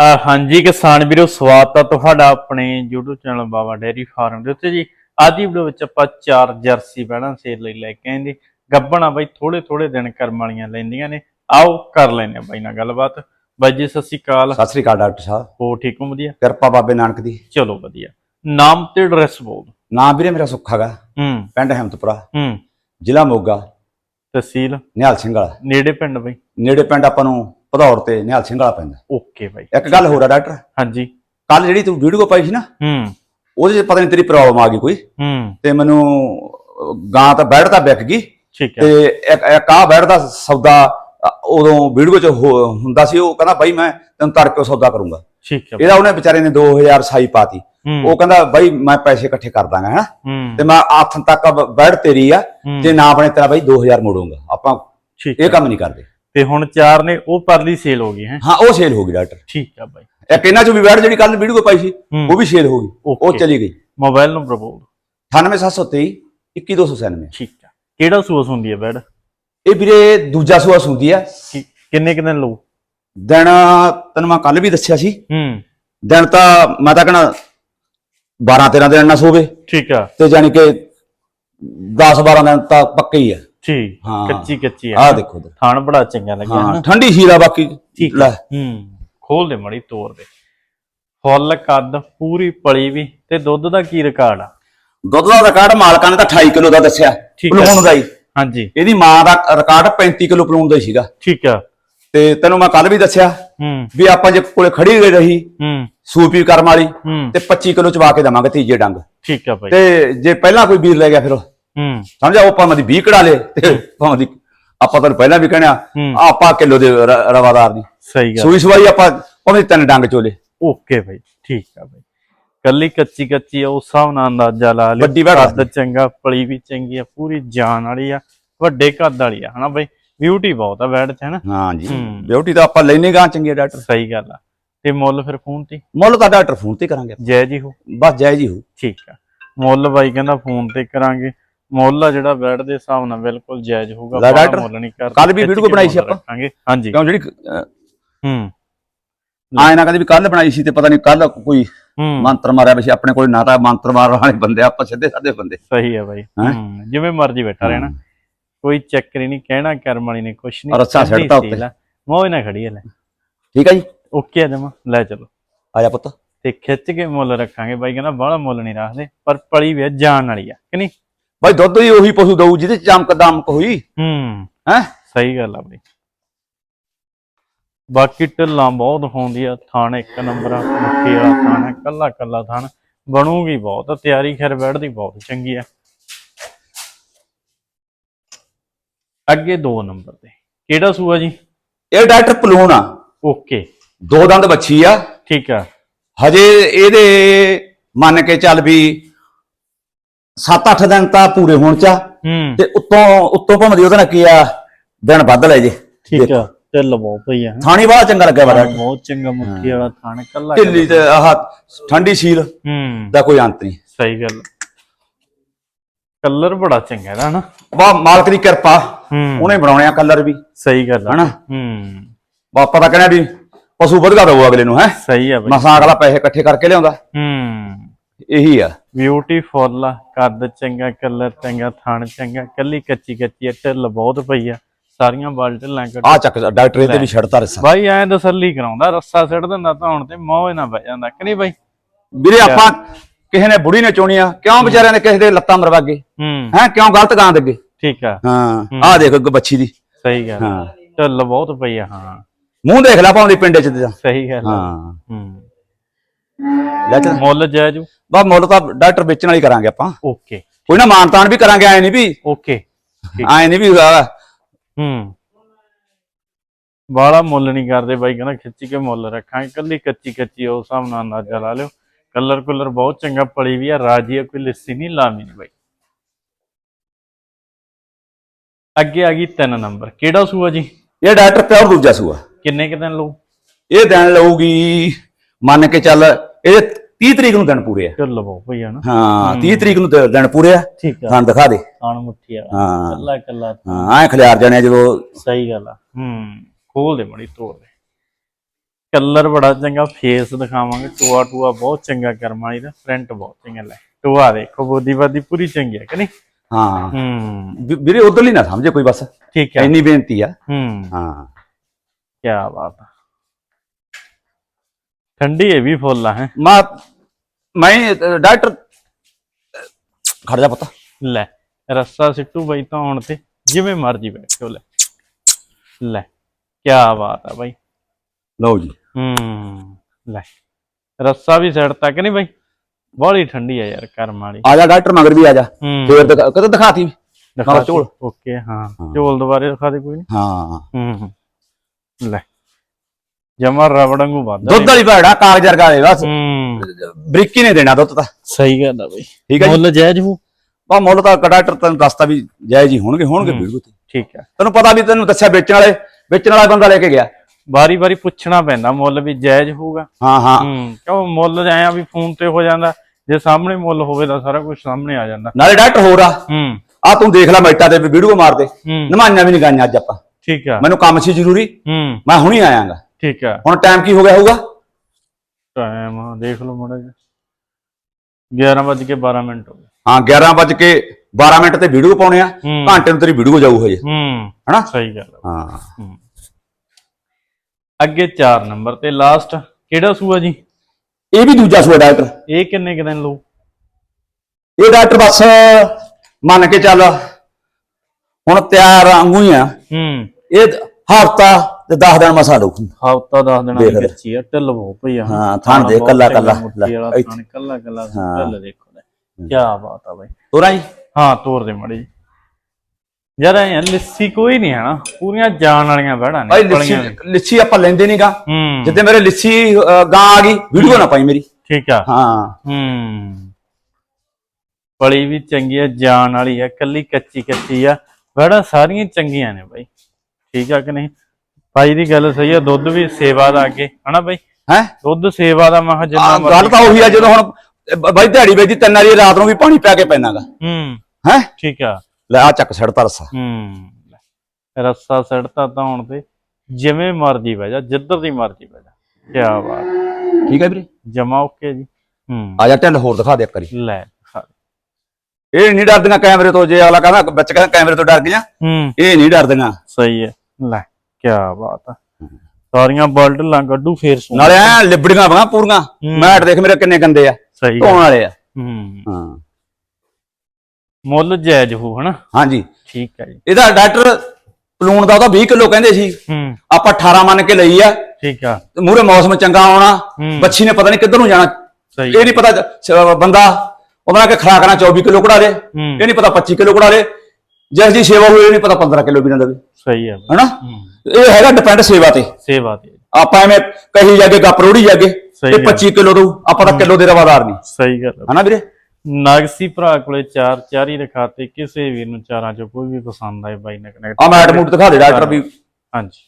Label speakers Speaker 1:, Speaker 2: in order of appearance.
Speaker 1: ਹਾਂਜੀ ਕਿਸਾਨ ਵੀਰੋ ਸਵਾਗਤ ਆ ਤੁਹਾਡਾ ਆਪਣੇ YouTube channel Baba dairy farm ਦੇ ਉੱਤੇ ਜੀ। ਅੱਜ ਦੀ ਵੀਡੀਓ ਵਿੱਚ ਆਪਾਂ ਚਾਰ ਜਰਸੀ ਬੈਣਾ ਸੇਲ ਲਈ ਲੈ ਕੇ ਆਏ ਜੀ ਗੱਬਣਾ ਬਾਈ ਥੋੜੇ ਥੋੜੇ ਦਿਨ ਕਰਮ ਵਾਲੀਆਂ ਲੈਂਦੀਆਂ ਨੇ। ਆਓ ਕਰ ਲੈਨੇ ਆ ਬਾਈ ਨਾਲ ਗੱਲਬਾਤ। ਬਾਈ ਜੀ ਸਤਿ ਸ਼੍ਰੀ ਅਕਾਲ।
Speaker 2: ਸਤਿ ਸ੍ਰੀ ਅਕਾਲ ਡਾਕਟਰ ਸਾਹਿਬ।
Speaker 1: ਹੋ ਠੀਕ ਹੋ ਵਧੀਆ?
Speaker 2: ਕਿਰਪਾ ਬਾਬੇ ਨਾਨਕ ਦੀ।
Speaker 1: ਚਲੋ ਵਧੀਆ। ਨਾਮ ਤੇ ਐਡਰੈਸ ਬੋਲ।
Speaker 2: ਨਾਮ ਵੀਰੇ ਮੇਰਾ ਸੁੱਖਾ ਗਾ।
Speaker 1: ਹੂੰ।
Speaker 2: ਪਿੰਡ ਹਮਤਪੁਰਾ।
Speaker 1: ਹੂੰ।
Speaker 2: ਜ਼ਿਲ੍ਹਾ ਮੋਗਾ।
Speaker 1: ਤਹਿਸੀਲ?
Speaker 2: ਨਿਹਾਲ ਸਿੰਘ ਵਾਲਾ।
Speaker 1: ਨੇੜੇ ਪਿੰਡ ਬਾਈ?
Speaker 2: ਨੇੜੇ ਪਿੰਡ ਆਪਾਂ ਨੂੰ ਭਦੌੜ ਤੇ ਨਿਹਾਲ ਸਿੰਘ ਵਾਲਾ ਪੈਂਦਾ।
Speaker 1: ਓਕੇ ਬਾਈ।
Speaker 2: ਇੱਕ ਗੱਲ ਹੋਰ ਆ ਡਾਕਟਰ।
Speaker 1: ਹਾਂਜੀ।
Speaker 2: ਕੱਲ ਜਿਹੜੀ ਤੂੰ ਵੀਡੀਓ ਪਾਈ ਸੀ ਨਾ
Speaker 1: ਹੂੰ।
Speaker 2: ਉਹਦੇ 'ਚ ਪਤਾ ਨਹੀਂ ਤੇਰੀ ਪ੍ਰੋਬਲਮ ਆ ਗਈ ਕੋਈ।
Speaker 1: ਹੂੰ।
Speaker 2: ਤੇ ਮੈਨੂੰ ਗਾਂ ਤਾਂ ਬੈਠ ਤਾਂ ਵਿਕ ਗਈ।
Speaker 1: ਠੀਕ ਹੈ
Speaker 2: ਤੇ ਇੱਕ ਇੱਕ ਆ ਬੈਠ ਦਾ ਸੌਦਾ ਉਦੋਂ ਵੀਡੀਓ 'ਚ ਹੁੰਦਾ ਸੀ ਉਹ ਕਹਿੰਦਾ ਬਾਈ ਮੈਂ ਤੈਨੂੰ ਤੜਕੇ ਸੌਦਾ ਕਰੂੰਗਾ।
Speaker 1: ਠੀਕ ਹੈ
Speaker 2: ਇਹਦਾ ਉਹਨੇ ਵਿਚਾਰੇ ਨੇ 2000 ਸਾਈ ਪਾਤੀ। ਉਹ ਕਹਿੰਦਾ ਬਾਈ ਮੈਂ ਪੈਸੇ ਇਕੱਠੇ ਕਰ ਦਾਂਗਾ ਹੈਨਾ?
Speaker 1: ਹੂੰ।
Speaker 2: ਤੇ ਮੈਂ ਹੱਥ ਤੱਕ ਬੈਠ ਤੇਰੀ ਆ। ਜੇ ਨਾ ਬਣੇ ਤੇਰਾ ਬਾਈ 2000 ਮੋੜੂੰਗਾ। ਆਪਾਂ ਇਹ ਕੰਮ ਨਹੀਂ ਕਰਦੇ।
Speaker 1: ਤੇ ਹੁਣ ਚਾਰ ਨੇ ਉਹ ਪਰਲੀ ਸੇਲ ਹੋ ਗਈ ਹੈ।
Speaker 2: ਹਾਂ ਉਹ ਸੇਲ ਹੋ ਗਈ ਡਾਕਟਰ
Speaker 1: ਠੀਕ ਆ ਬਾਈ।
Speaker 2: ਇੱਕ ਇਹਨਾਂ ਚੋਂ ਵੀ ਬੈਠ ਜਿਹੜੀ ਕੱਲ ਵੀਡੀਓ ਪਾਈ ਸੀ। ਉਹ ਵੀ ਸੇਲ ਹੋ ਗਈ ਉਹ. ਚਲੀ ਗਈ।
Speaker 1: ਮੋਬਾਈਲ ਨੰਬਰ ਬੋਲ
Speaker 2: 98723 21297
Speaker 1: ਠੀਕ ਆ। ਕਿਹੜਾ ਸੂਸ ਹੁੰਦੀ ਹੈ ਬੈਡ
Speaker 2: ਇਹ ਵੀਰੇ ਦੂਜਾ ਸੂਆ ਸੁੰਦੀ ਆ।
Speaker 1: ਕਿ- ਕਿੰਨੇ ਕਿੰਨੇ ਲਊ?
Speaker 2: ਦਿਨ ਤੈਨੂੰ ਮੈਂ ਕੱਲ ਵੀ ਦੱਸਿਆ ਸੀ।
Speaker 1: ਹੂੰ।
Speaker 2: ਦਿਨ ਤਾਂ ਮੈਂ ਤਾਂ ਕਹਣਾ 12 13 ਦਿਨ ਨਾ ਸੋਵੇ।
Speaker 1: ਠੀਕ ਆ।
Speaker 2: ਤੇ ਜਾਨੀ ਕਿ 10 12 ਦਿਨ ਤਾਂ ਪੱਕੇ ਹੀ ਆ।
Speaker 1: ਠੀਕ
Speaker 2: ਹਾਂ।
Speaker 1: ਕੱਚੀ ਕੱਚੀ
Speaker 2: ਆਹ
Speaker 1: ਹੈ
Speaker 2: ਦੇਖੋ ਉਧਰ।
Speaker 1: ਥਾਣ ਬੜਾ ਚੰਗਾ ਲੱਗਿਆ
Speaker 2: ਹਾਂ
Speaker 1: ਹਨਾ
Speaker 2: ਠੰਡੀ ਸ਼ੀਲਾ ਬਾਕੀ
Speaker 1: ਠੀਕ
Speaker 2: ਲੈ।
Speaker 1: ਹੂੰ ਖੋਲ ਦੇ ਮੜੀ ਤੋੜ ਦੇ। ਫੁੱਲ ਕੱਦ ਪੂਰੀ ਪਲੀ ਵੀ। ਤੇ ਦੁੱਧ ਦਾ ਕੀ ਰਿਕਾਰਡ ਆ?
Speaker 2: ਦੁੱਧ ਦਾ ਰਿਕਾਰਡ ਮਾਲਕਾਂ ਨੇ ਤਾਂ 28 ਕਿਲੋ ਦਾ ਦੱਸਿਆ।
Speaker 1: ਠੀਕ ਹੈ।
Speaker 2: ਪਲੂਣ ਦਾ ਹੀ।
Speaker 1: ਹਾਂਜੀ।
Speaker 2: ਇਹਦੀ ਮਾਂ ਦਾ ਰਿਕਾਰਡ 35 ਕਿਲੋ ਪਲੂਣ ਦਾ ਹੀ ਸੀਗਾ।
Speaker 1: ਠੀਕ ਆ।
Speaker 2: ਤੇ ਤੈਨੂੰ ਮੈਂ ਕੱਲ ਵੀ ਦੱਸਿਆ
Speaker 1: ਹੂੰ।
Speaker 2: ਵੀ ਆਪਾਂ ਜੇ ਕੋਲੇ ਖੜੀ ਹੋਈ ਰਹੀ
Speaker 1: ਹੂੰ।
Speaker 2: ਸੂਪੀ ਕਰਮ ਵਾਲੀ
Speaker 1: ਹੂੰ।
Speaker 2: ਤੇ 25 ਕਿਲੋ ਚਵਾ ਕੇ ਦਵਾਂਗੇ ਤੀਜੇ ਡੰਗ।
Speaker 1: ਠੀਕ ਆ ਬਾਈ
Speaker 2: ਤੇ ਜੇ ਪਹਿਲਾਂ ਕੋਈ ਵੀਰ ਲੈ ਗਿਆ ਫਿਰ ਉਹ-
Speaker 1: ਹੂੰ।
Speaker 2: ਸਮਝਿਆ? ਉਹ ਭਾਵੇਂ ਦੀ 20 ਕਢਾ ਲੇ ਤੇ ਭਾਵੇਂ ਦੀ ਆਪਾਂ ਤੁਹਾਨੂੰ ਪਹਿਲਾਂ ਵੀ ਕਹਿਣਾ
Speaker 1: ਹੂੰ।
Speaker 2: ਆਪਾਂ ਕਿਲੋ ਦੇ ਰਵਾਦਾਰ ਦੀ
Speaker 1: ਸਹੀ ਗੱਲ।
Speaker 2: ਸੂਈ ਸਵਾਈ ਆਪਾਂ ਭਾਵੇਂ ਤਿੰਨ ਡੰਗ ਚੋਲੇ।
Speaker 1: ਓਕੇ ਬਾਈ ਠੀਕ ਆ ਬਾਈ। ਕੱਲੀ ਕੱਚੀ ਕੱਚੀ ਆ ਉਸ ਹਿਸਾਬ ਨਾਲ ਅੰਦਾਜ਼ਾ ਲਾ ਲਿਓ।
Speaker 2: ਵੱਡੀ
Speaker 1: ਕੱਦ ਚੰਗਾ ਪਲੀ ਵੀ ਚੰਗੀ ਆ ਪੂਰੀ ਜਾਨ ਵਾਲੀ ਆ ਵੱਡੇ ਕੱਦ ਵਾਲੀ ਆ ਹਨਾ ਬਾਈ? ਬਿਊਟੀ ਬਹੁਤ ਆ ਬੈਡ ਚ ਹਨਾ?
Speaker 2: ਹਾਂ। ਜੀ। ਬਿਊਟੀ ਤਾਂ ਆਪਾਂ ਲੈਨੇ ਗਾਂ ਚੰਗੀ ਡਾਕਟਰ।
Speaker 1: ਸਹੀ ਗੱਲ ਆ। ਤੇ ਮੁੱਲ ਫਿਰ ਫੋਨ ਤੇ?
Speaker 2: ਮੁੱਲ ਤਾਂ ਡਾਕਟਰ ਫੋਨ ਤੇ ਕਰਾਂਗੇ
Speaker 1: ਜੈ ਜੀ ਹੋ।
Speaker 2: ਬਸ ਜੈ ਜੀ ਹੋ।
Speaker 1: ਠੀਕ ਆ। ਮੁੱਲ ਬਾਈ ਕਹਿੰਦਾ ਫੋਨ ਤੇ ਕਰਾਂਗੇ। ਮੁੱਲ ਆ ਜਿਹੜਾ ਬੈਡ ਦੇ ਹਿਸਾਬ ਨਾਲ ਬਿਲਕੁਲ ਜਾਇਜ਼ ਹੋਊਗਾ
Speaker 2: ਡਾਕਟਰ,
Speaker 1: ਮੁੱਲ ਨਹੀਂ ਕਰਦੇ।
Speaker 2: ਕੱਲ੍ਹ ਵੀ ਵੀਡੀਓ ਬਣਾਈ ਸੀ ਆਪਾਂ।
Speaker 1: ਹਾਂਜੀ।
Speaker 2: ਕਿਉਂ ਜਿਹੜੀ
Speaker 1: ਹੂੰ।
Speaker 2: ਆਏ ਨਾ ਕਦੇ ਵੀ ਕੱਲ ਬਣਾਈ ਸੀ ਤੇ ਪਤਾ ਨਹੀਂ ਕੱਲ ਕੋਈ ਮੰਤਰ ਮਾਰਿਆ ਵੀ ਸੀ ਆਪਣੇ ਕੋਲ ਨਾ ਤਾਂ ਮੰਤਰ ਮਾਰਨ ਵਾਲੇ ਬੰਦੇ ਆਪਾਂ ਸਿੱਧੇ ਸਾਦੇ ਬੰਦੇ।
Speaker 1: ਸਹੀ ਬਾਈ।
Speaker 2: ਹੈਂ?
Speaker 1: ਹੂੰ ਜਿਵੇਂ ਮਰਜ਼ੀ ਬੈਠਾ ਰਹਿਣਾ। ਕੋਈ ਚੱਕਰ ਨਹੀਂ ਕਹਿਣਾ ਕਰਮ ਵਾਲੀ ਨੇ ਕੁਛ ਨਹੀਂ
Speaker 2: ਰੱਸਾ ਸਿੱਟਤਾ ਉੱਤੇ।
Speaker 1: ਮੋਹ ਨਾ ਖੜੀ ਹੈ ਲੈ।
Speaker 2: ਠੀਕ ਹੈ ਜੀ?
Speaker 1: ਓਕੇ ਆ ਜਮਾ ਲੈ ਚਲੋ।
Speaker 2: ਆ ਜਾ ਪੁੱਤ।
Speaker 1: ਤੇ ਖਿੱਚ ਕੇ ਮੁੱਲ ਰੱਖਾਂਗੇ ਬਾਈ ਕਹਿੰਦਾ ਬਾਹਲਾ ਮੁੱਲ ਨਹੀਂ ਰੱਖਦੇ ਪਰ ਪਲੀ ਵੀ ਜਾਨ ਵਾਲੀ ਆ ਕਿ ਨਹੀਂ?
Speaker 2: ਬਾਈ ਦੁੱਧ ਹੀ ਉਹੀ ਪਸ਼ੂ ਦਊ ਜਿਹਦੇ ਚ ਚਮਕ ਦਮਕ ਹੋਈ।
Speaker 1: ਹੂੰ।
Speaker 2: ਹੈ?
Speaker 1: ਸਹੀ ਗੱਲ ਆ ਬਾਈ। ਬਾਕੀ ਢਿੱਲਾਂ ਬਹੁਤ ਹੁੰਦੀ ਆ ਥਾਣ ਇੱਕ ਨੰਬਰ ਆ ਮੁੱਠੀ ਵਾਲਾ ਥਾਣ ਕੱਲਾ ਕੱਲਾ ਥਾਣ। ਬਣੂਗੀ ਬਹੁਤ ਤਿਆਰੀ ਖੈਰ ਬੈਠਦੀ ਬਹੁਤ ਚੰਗੀ ਆ। ਅੱਗੇ 2 ਨੰਬਰ ਤੇ। ਕਿਹੜਾ ਸੂਆ ਜੀ?
Speaker 2: ਇਹ ਡਾਕਟਰ ਪਲੂਣ। ਆ
Speaker 1: ਓਕੇ।
Speaker 2: ਦੋ ਦੰਦ ਬੱਚੀ ਆ।
Speaker 1: ਠੀਕ ਆ।
Speaker 2: ਹਜੇ ਇਹਦੇ ਮੰਨ ਕੇ ਚੱਲ ਵੀ 7-8 ਦਿਨ ਤਾਂ ਪੂਰੇ ਹੋਣ ਚ।
Speaker 1: ਹੂੰ।
Speaker 2: ਤੇ ਉੱਤੋਂ ਉੱਤੋਂ ਭਾਵੇਂ ਉਹਦੇ ਨਾਲ ਕੀ ਆ ਦਿਨ ਵੱਧ ਲੈ ਜੇ।
Speaker 1: ਠੀਕ ਆ ਢਿੱਲ ਬਹੁਤ ਪਈ ਆ।
Speaker 2: ਥਾਣੀ ਵਾਲਾ ਚੰਗਾ ਲੱਗਿਆ ਬੜਾ
Speaker 1: ਬਹੁਤ ਚੰਗਾ ਮੁੱਠੀ ਵਾਲਾ ਥਾਣ ਕੱਲਾ
Speaker 2: ਢਿੱਲੀ ਤੇ ਆਹ ਠੰਡੀ ਸੀਲ
Speaker 1: ਹੂੰ।
Speaker 2: ਦਾ ਕੋਈ ਅੰਤ ਨਹੀਂ।
Speaker 1: ਸਹੀ ਗੱਲ। ਕਲਰ ਬੜਾ ਚੰਗਾ ਇਹਦਾ ਹਨਾ?
Speaker 2: ਵਾਹ ਮਾਲਕ ਦੀ ਕਿਰਪਾ।
Speaker 1: ਹੂੰ।
Speaker 2: ਉਹਨੇ ਬਣਾਉਣੇ ਆ ਕਲਰ ਵੀ।
Speaker 1: ਸਹੀ ਗੱਲ ਆ।
Speaker 2: ਹਨਾ?
Speaker 1: ਹੂੰ।
Speaker 2: ਬਾਪਾ ਤਾਂ ਕਹਿੰਦਾ ਵੀ ਪਸ਼ੂ ਵਧਗਾ ਦਊ ਅਗਲੇ ਨੂੰ ਹੈ?
Speaker 1: ਸਹੀ ਆ ਬਈ
Speaker 2: ਮਸਾਂ ਅਗਲਾ ਪੈਸੇ ਇਕੱਠੇ ਕਰਕੇ ਲਿਆਉਂਦਾ।
Speaker 1: ਹੂੰ।
Speaker 2: ਇਹੀ ਆ।
Speaker 1: ਬਿਊਟੀਫੁਲ ਆ। ਕੱਦ ਚੰਗਾ ਕਲਰ ਚੰਗਾ ਥਣ ਚੰਗਾ ਕੱਲੀ ਕੱਚੀ ਕੱਚੀ ਆ ਢਿੱਲ ਬਹੁਤ ਪਈ ਆ। ਸਾਰੀਆਂ ਬਾਲ ਢਿੱਲਾਂ ਕੱਢ
Speaker 2: ਆ ਚੱਕ ਡਾਕਟਰ ਇਹਦੇ ਵੀ ਛੱਡਤਾ ਰਸਾ।
Speaker 1: ਬਾਈ ਐਂ ਤਸੱਲੀ ਕਰਾਉਂਦਾ ਰੱਸਾ ਸਿੱਟ ਦਿੰਦਾ ਧੌਣ ਤੇ ਮੋਹ ਨਾ ਬਹਿ ਜਾਂਦਾ ਕਿ ਨਹੀਂ ਬਾਈ?
Speaker 2: ਵੀਰੇ ਆਪਾਂ ਕਿਸੇ ਨੇ ਬੁੜੀ ਨੇ ਚੋਣੀ ਆ ਕਿਉਂ ਵਿਚਾਰਿਆਂ ਨੇ ਕਿਸੇ ਦੇ ਲੱਤਾਂ ਮਰਵਾਗੇ?
Speaker 1: ਹੂੰ।
Speaker 2: ਹੈ ਕਿਉਂ ਗਲਤ ਗਾਂ ਦੇ ਅੱਗੇ
Speaker 1: ਠੀਕ ਆ।
Speaker 2: ਹਾਂ ਆਹ ਦੇਖ ਅੱਗੇ ਬੱਚੀ ਦੀ।
Speaker 1: ਸਹੀ ਗੱਲ ਆ।
Speaker 2: ਹਾਂ।
Speaker 1: ਢਿੱਲ ਬਹੁਤ ਪਈ ਆ। ਹਾਂ।
Speaker 2: ਮੂੰਹ ਦੇਖ ਲੈ ਪਾਉਂਦੀ ਪਿੰਡੇ ਚ ਤੇ ਤਾਂ।
Speaker 1: ਸਹੀ ਗੱਲ ਆ।
Speaker 2: ਹਾਂ।
Speaker 1: ਹੂੰ।
Speaker 2: ਲੈ ਚੱਲ।
Speaker 1: ਮੁੱਲ ਜਾਇਜੂ
Speaker 2: ਬਾ ਮੁੱਲ ਤਾਂ ਡਾਕਟਰ ਵੇਚਣ ਵਾਲੀ ਕਰਾਂਗੇ ਆਪਾਂ।
Speaker 1: ਓਕੇ।
Speaker 2: ਕੋਈ ਨਾ ਮਾਨਤਾਨ ਵੀ ਕਰਾਂਗੇ ਐ ਨਹੀਂ ਵੀ
Speaker 1: ਓਕੇ।
Speaker 2: ਐ ਨਹੀਂ ਵੀ
Speaker 1: ਹੂੰ। ਬਾਲਾ ਮੁੱਲ ਨਹੀਂ ਕਰਦੇ ਬਾਈ ਕਹਿੰਦਾ ਖਿੱਚ ਕੇ ਮੁੱਲ ਰੱਖਾਂਗੇ। ਕੱਲੀ ਕੱਚੀ ਕੱਚੀ ਉਸ ਹਿਸਾਬ ਨਾਲ ਅੰਦਾਜ਼ਾ ਲਾ ਲਿਓ। ਕਲਰ ਕੁਲਰ ਬਹੁਤ ਚੰਗਾ ਪੜੀ ਵੀ ਆ ਰਾਜੀ ਆ ਕੋਈ ਲਿੱਸੀ ਨਹੀਂ ਲਾਮੀ ਨਹੀਂ ਬਾਈ। ਅੱਗੇ ਆ ਗਈ 3 ਨੰਬਰ। ਕਿਹੜਾ ਸੂਆ ਜੀ?
Speaker 2: ਇਹ ਡਾਕਟਰ ਪਿਓਰ ਦੂਜਾ ਸੂਆ।
Speaker 1: ਕਿੰਨੇ ਕੁ ਦਿਨ ਲਊ?
Speaker 2: ਇਹ ਦਿਨ ਲਊਗੀ ਮੰਨ ਕੇ ਚੱਲ ਇਹ 30 ਤਰੀਕ ਨੂੰ ਦਿਨ ਪੂਰੇ ਆ।
Speaker 1: ਢਿੱਲ ਬਹੁਤ ਪਈ ਆ ਨਾ।
Speaker 2: ਹਾਂ 30 ਤਰੀਕ ਨੂੰ ਦ- ਦਿਨ ਪੂਰੇ ਆ।
Speaker 1: ਠੀਕ ਆ।
Speaker 2: ਤੁਹਾਨੂੰ ਦਿਖਾ ਦੇ।
Speaker 1: ਆਣ ਮੁੱਠੀ ਆ।
Speaker 2: ਹਾਂ।
Speaker 1: ਕੱਲਾ ਕੱਲਾ
Speaker 2: ਹਾਂ ਐ ਖਲਿਆਰ ਜਾਣੇ ਆ ਜਦੋਂ
Speaker 1: ਸਹੀ ਗੱਲ ਆ। ਹੂੰ ਖੋਲ ਦੇ ਮੜੀ ਤੋੜ ਦੇ। ਕਲਰ ਬੜਾ ਚੰਗਾ ਫੇਸ ਦਿਖਾਵਾਂਗੇ। ਟੂਆ ਟੂਆ ਬਹੁਤ ਚੰਗਾ ਕਰਮ ਵਾਲੀ ਦਾ ਪ੍ਰਿੰਟ ਬਹੁਤ ਚੰਗਾ ਲੈ। ਟੂਆ ਦੇਖੋ ਬੋਦੀ ਬਾਦੀ ਪੂਰੀ ਚੰਗੀ ਹੈ ਕਿ ਨਹੀਂ?
Speaker 2: ਹਾਂ।
Speaker 1: ਹੂੰ।
Speaker 2: ਵੀ- ਵੀਰੇ ਉਧਰਲੀ ਨਾ ਸਮਝੇ ਕੋਈ ਬਸ।
Speaker 1: ਠੀਕ ਹੈ
Speaker 2: ਇੰਨੀ ਬੇਨਤੀ ਆ।
Speaker 1: ਹੂੰ।
Speaker 2: ਹਾਂ।
Speaker 1: ਕੀ ਬਾਤ ਹੈ ਠੰਡੀ ਇਹ ਵੀ ਫੁੱਲ ਆ ਹੈ
Speaker 2: ਮੈਂ ਮੈਂ ਡਾਕਟਰ ਖੜ ਜਾ ਪੁੱਤ
Speaker 1: ਲੈ ਰੱਸਾ ਸਿੱਟੂ ਬਾਈ ਤਾਂ ਹੁਣ ਤੇ ਜਿਵੇਂ ਮਰਜ਼ੀ ਬੈਠੋ ਲੈ ਲੈ ਕੀ ਬਾਤ ਆ ਬਾਈ
Speaker 2: ਲਓ ਜੀ
Speaker 1: ਹੂੰ ਲੈ ਰੱਸਾ ਵੀ ਸਿੱਟ ਤੱਕ ਨਹੀਂ ਬਾਈ ਬੜੀ ਠੰਡੀ ਆ ਯਾਰ ਕਰਮ ਵਾਲੀ
Speaker 2: ਆ ਜਾ ਡਾਕਟਰ ਮਗਰ ਵੀ ਆ ਜਾ
Speaker 1: ਹੂੰ
Speaker 2: ਫੇਰ ਕਦੋਂ ਦਿਖਾਤੀ
Speaker 1: ਦਿਖਾ
Speaker 2: ਝੋਲ।
Speaker 1: ਓਕੇ ਹਾਂ
Speaker 2: ਹਾਂ।
Speaker 1: ਝੋਲ ਦੁਬਾਰੇ ਦਿਖਾ ਦੇ ਕੋਈ ਨਹੀਂ
Speaker 2: ਹਾਂ
Speaker 1: ਹੂੰ ਹੂੰ ਲੈ ਜਮਾ ਰਬੜ ਵਾਂਗੂ ਵੱਧ
Speaker 2: ਦੁੱਧ ਵਾਲੀ ਭੈੜਾ ਕਾਗਜ਼ ਵਰਗਾ ਦੇ ਬਸ।
Speaker 1: ਹੂੰ।
Speaker 2: ਬਰੀਕੀ ਨੇ ਦੇਣਾ ਦੁੱਧ ਤਾਂ।
Speaker 1: ਸਹੀ ਗੱਲ ਆ ਬਾਈ।
Speaker 2: ਠੀਕ ਹੈ ਜੀ?
Speaker 1: ਮੁੱਲ ਜਾਇਜ਼ ਹੋ
Speaker 2: ਬਾ ਮੁੱਲ ਤਾਂ ਡਾਕਟਰ ਤੈਨੂੰ ਦੱਸਤਾ ਵੀ ਜਾਇਜ਼ ਹੀ ਹੋਣਗੇ ਹੋਣਗੇ ਤੇ
Speaker 1: ਠੀਕ ਹੈ
Speaker 2: ਤੈਨੂੰ ਪਤਾ ਵੀ ਤੈਨੂੰ ਦੱਸਿਆ ਵੇਚਣ ਵਾਲੇ ਵੇਚਣ ਵਾਲਾ ਬੰਦਾ ਲੈ ਕੇ ਗਿਆ।
Speaker 1: ਵਾਰੀ ਵਾਰੀ ਪੁੱਛਣਾ ਪੈਂਦਾ ਮੁੱਲ ਵੀ ਜਾਇਜ਼ ਹੋਊਗਾ।
Speaker 2: ਹਾਂ ਹਾਂ।
Speaker 1: ਕਿਉਂ ਮੁੱਲ ਆਇਆ ਵੀ ਫੋਨ ਤੇ ਹੋ ਜਾਂਦਾ ਜੇ ਸਾਹਮਣੇ ਮੁੱਲ ਹੋਵੇ ਤਾਂ ਸਾਰਾ ਕੁਝ ਸਾਹਮਣੇ ਆ ਜਾਂਦਾ।
Speaker 2: ਨਾਲੇ ਡਾਕਟਰ ਹੋਰ ਆ।
Speaker 1: ਹੂੰ।
Speaker 2: ਆ ਤੂੰ ਦੇਖ ਲੈ ਮੈਟਾ ਤੇ ਵੀਡੀਓ ਮਾਰ ਦੇ। ਨਮਾਈਆਂ ਵੀ ਨਹੀਂ ਗਾਈਆਂ ਅੱਜ ਆਪਾਂ।
Speaker 1: ਠੀਕ ਆ।
Speaker 2: ਮੈਨੂੰ ਕੰਮ ਸੀ ਜ਼ਰੂਰੀ।
Speaker 1: ਹੂੰ।
Speaker 2: ਮੈਂ ਹੁਣੀ ਆਇਆਗਾ।
Speaker 1: ਠੀਕ ਆ
Speaker 2: ਹੁਣ ਟਾਈਮ ਕੀ ਹੋ ਗਿਆ ਹੋਊਗਾ?
Speaker 1: ਟਾਈਮ ਦੇਖ ਲਓ ਮਾੜਾ ਜਿਹਾ। 11 ਵੱਜ ਕੇ 12 ਮਿੰਟ ਹੋ ਗਏ।
Speaker 2: ਹਾਂ 11 ਵੱਜ ਕੇ 12 ਮਿੰਟ ਤੇ ਵੀਡੀਓ ਪਾਉਣੇ ਆ।
Speaker 1: ਹੂੰ।
Speaker 2: ਘੰਟੇ ਨੂੰ ਤੇਰੀ ਵੀਡੀਓ ਜਾਊ ਹਜੇ।
Speaker 1: ਹੂੰ
Speaker 2: ਹਨਾ?
Speaker 1: ਸਹੀ ਗੱਲ।
Speaker 2: ਹਾਂ।
Speaker 1: ਹੂੰ। ਅੱਗੇ 4 ਨੰਬਰ ਤੇ ਲਾਸਟ ਕਿਹੜਾ ਸੂਆ ਜੀ?
Speaker 2: ਇਹ ਵੀ ਦੂਜਾ ਸੂਆ ਡਾਕਟਰ।
Speaker 1: ਇਹ ਕਿੰਨੇ ਕੁ ਦਿਨ ਲਊ?
Speaker 2: ਇਹ ਡਾਕਟਰ ਬਸ ਮੰਨ ਕੇ ਚੱਲ ਹੁਣ ਤਿਆਰ ਵਾਂਗੂ ਹੀ ਆ।
Speaker 1: ਹੂੰ।
Speaker 2: ਇਹ ਹਫਤਾ ਤੇ 10 ਦਿਨ ਮਸਾ ਲਊ
Speaker 1: ਹਫਤਾ ਦੱਸ ਦੇਣਾ
Speaker 2: ਦੇਖ ਲੈ।
Speaker 1: ਕੱਚੀ ਆ ਢਿੱਲ ਬਹੁਤ ਪਈ ਆ।
Speaker 2: ਹਾਂ, ਥਣ ਦੇਖ, ਕੱਲਾ- ਕੱਲਾ,
Speaker 1: ਥਣ ਕੱਲਾ ਕੱਲਾ। ਢਿੱਲ ਦੇਖੋ ਕੀ ਬਾਤ ਆ ਬਾਈ।
Speaker 2: ਤੋਰਾ ਜੀ?
Speaker 1: ਹਾਂ ਤੋਰ ਦੇ ਮੜੀ ਯਾਰ ਐ ਲੱਸੀ ਕੋਈ ਨਹੀਂ ਹੈ ਨਾ ਪੂਰੀਆਂ ਜਾਣ ਵਾਲੀਆਂ
Speaker 2: ਭਾਈ
Speaker 1: ਨੇ
Speaker 2: ਲਿੱਸੀ। ਲਿੱਸੀ ਆਪਾਂ ਲੈਂਦੇ ਨਹੀਂਗਾ ਜਿੱਦੇ ਮੇਰੇ ਲਿੱਸੀ ਗਾਂ ਆ ਗਈ ਵੀਡੀਓ ਨਾ ਪਾਈ ਮੇਰੀ।
Speaker 1: ਠੀਕ ਆ।
Speaker 2: ਹਾਂ।
Speaker 1: ਹੂੰ। ਪਲੀ ਵੀ ਚੰਗੀ ਆ ਜਾਣ ਵਾਲੀ ਆ ਕੱਲੀ ਕੱਚੀ ਕੱਚੀ ਆ। ਬੜਾ ਸਾਰੀਆਂ ਚੰਗੀਆਂ ਨੇ ਬਾਈ। ਠੀਕ ਆ ਕਿ ਨਹੀਂ? ਭਾਈ ਦੀ ਗੱਲ ਸਹੀ ਆ ਦੁੱਧ ਵੀ ਸੇਵਾ ਦਾ ਅੱਗੇ ਹਨਾ ਬਾਈ?
Speaker 2: ਹੈ?
Speaker 1: ਦੁੱਧ ਸੇਵਾ ਦਾ ਮਹਾ ਜਿੰਨਾ
Speaker 2: ਗੱਲ ਤਾਂ ਉਹੀ ਆ ਜਦੋਂ ਹੁਣ ਬਾਈ ਦਿਹਾੜੀ ਵੇਚੀ ਤਿੰਨ ਵਾਰੀ ਰਾਤ ਨੂੰ ਵੀ ਪਾਣੀ ਪਿਆ ਕੇ ਪੈਣਾਗਾ।
Speaker 1: ਹੂੰ।
Speaker 2: ਹੈ?
Speaker 1: ਠੀਕ ਆ।
Speaker 2: ਲੈ ਆ ਚੱਕ ਛੜਤਾ ਰਸਾ।
Speaker 1: ਹੂੰ। ਰੱਸਾ ਸੜਤਾ ਤਾਂ ਹੁਣ ਤੇ ਜਿਵੇਂ ਮਰਜ਼ੀ ਬਹਿ ਜਾ ਜਿੱਧਰ ਦੀ ਮਰਜ਼ੀ ਬਹਿ ਜਾ। ਕੀ ਬਾਤ।
Speaker 2: ਠੀਕ ਹੈ ਵੀਰੇ?
Speaker 1: ਜਮਾ ਓਕੇ ਜੀ। ਹੂੰ।
Speaker 2: ਆ ਜਾ ਢਿੱਲ ਹੋਰ ਦਿਖਾ ਦੇ ਇੱਕ ਵਾਰੀ।
Speaker 1: ਲੈ।
Speaker 2: ਇਹ ਨਹੀਂ ਡਰਦੀਆਂ ਕੈਮਰੇ ਤੋਂ ਜੇ ਅਗਲਾ ਕਹਿੰਦਾ ਬੱਚਾ ਕਹਿੰਦਾ ਕੈਮਰੇ ਤੋਂ ਡਰ ਗਿਆ
Speaker 1: ਹੂੰ।
Speaker 2: ਇਹ ਨਹੀਂ ਡਰਦੀਆਂ।
Speaker 1: ਸਹੀ ਹੈ। ਲੈ। ਕੀ ਬਾਤ ਆ। ਸਾਰੀਆਂ ਬਲਡ ਲਾਂ ਗੱਡੂ ਫੇਰ ਸੋ
Speaker 2: ਨਾਲੇ ਐ ਲਿਬੜੀਆਂ ਵਾਂ ਪੂਰੀਆਂ। ਮੈਟ ਦੇਖ ਮੇਰੇ ਕਿੰਨੇ ਗੰਦੇ ਆ
Speaker 1: ਸਹੀ
Speaker 2: ਧੋਣ ਵਾਲੇ ਆ।
Speaker 1: ਹੂੰ।
Speaker 2: ਹਾਂ।
Speaker 1: ਮੁੱਲ ਜਾਇਜ਼ ਹੋ ਹਨਾ?
Speaker 2: ਹਾਂਜੀ।
Speaker 1: ਠੀਕ ਹੈ ਜੀ।
Speaker 2: ਇਹਦਾ ਡਾਕਟਰ ਪਲੂਣ ਦਾ ਉਹਦਾ 20 ਕਿਲੋ ਕਹਿੰਦੇ ਸੀ।
Speaker 1: ਹੂੰ।
Speaker 2: ਆਪਾਂ 18 ਮੰਨ ਕੇ ਲਈ ਆ।
Speaker 1: ਠੀਕ ਆ।
Speaker 2: ਮੂਰੇ ਮੌਸਮ ਚੰਗਾ ਆਉਣਾ। ਬੱਚੀ ਨੇ ਪਤਾ ਨਹੀਂ ਕਿੱਧਰ ਨੂੰ ਜਾਣਾ।
Speaker 1: ਸਹੀ
Speaker 2: ਇਹ ਨਹੀਂ ਪਤਾ ਬੰਦਾ ਉਹਨਾਂ ਕੇ ਖਰਾਕਣਾ 24 ਕਿਲੋ ਕਢਾ
Speaker 1: ਹੂੰ।
Speaker 2: ਇਹ ਨਹੀਂ ਪਤਾ 25 ਕਿਲੋ ਕਢਾ ਲੇ ਜਿਸ ਦੀ ਸੇਵਾ ਹੋਈ ਇਹ ਨਹੀਂ ਪਤਾ 15 ਕਿਲੋ ਵੀ ਨਾ ਦੇਵੇ।
Speaker 1: ਸਹੀ ਹੈ
Speaker 2: ਹਨਾ? ਇਹ ਹੈਗਾ ਡਿਪੈਂਡ ਸੇਵਾ ਤੇ।
Speaker 1: ਸੇਵਾ ਦੀ
Speaker 2: ਆਪਾਂ ਐਵੇਂ ਕਹੀ ਜਾਗੇ ਗੱਪ ਰੋੜੀ ਜਾਗੇ
Speaker 1: ਸਹੀ
Speaker 2: ਤੇ
Speaker 1: ਗੱਲ।
Speaker 2: 25 ਕਿਲੋ ਦਊ ਆਪਾਂ ਤਾਂ ਕਿਲੋ ਦੇ ਰਵਾਦਾਰ ਨਹੀਂ।
Speaker 1: ਸਹੀ ਗੱਲ ਆ।
Speaker 2: ਹਨਾ ਵੀਰੇ?
Speaker 1: ਨਾਗਸੀ ਭਰਾ ਕੋਲੇ ਚਾਰ ਚਾਰ ਹੀ ਰਖਾਤੇ ਕਿਸੇ ਵੀਰ ਨੂੰ ਚਾਰਾਂ ਚੋਂ ਕੋਈ ਵੀ ਪਸੰਦ ਆਏ ਬਾਈ ਨੇ ਕਨੈਕਟ
Speaker 2: ਆ ਮੈਟ ਮੂਟ ਦਿਖਾ ਦੇ ਡਾਕਟਰ ਵੀ।
Speaker 1: ਹਾਂਜੀ।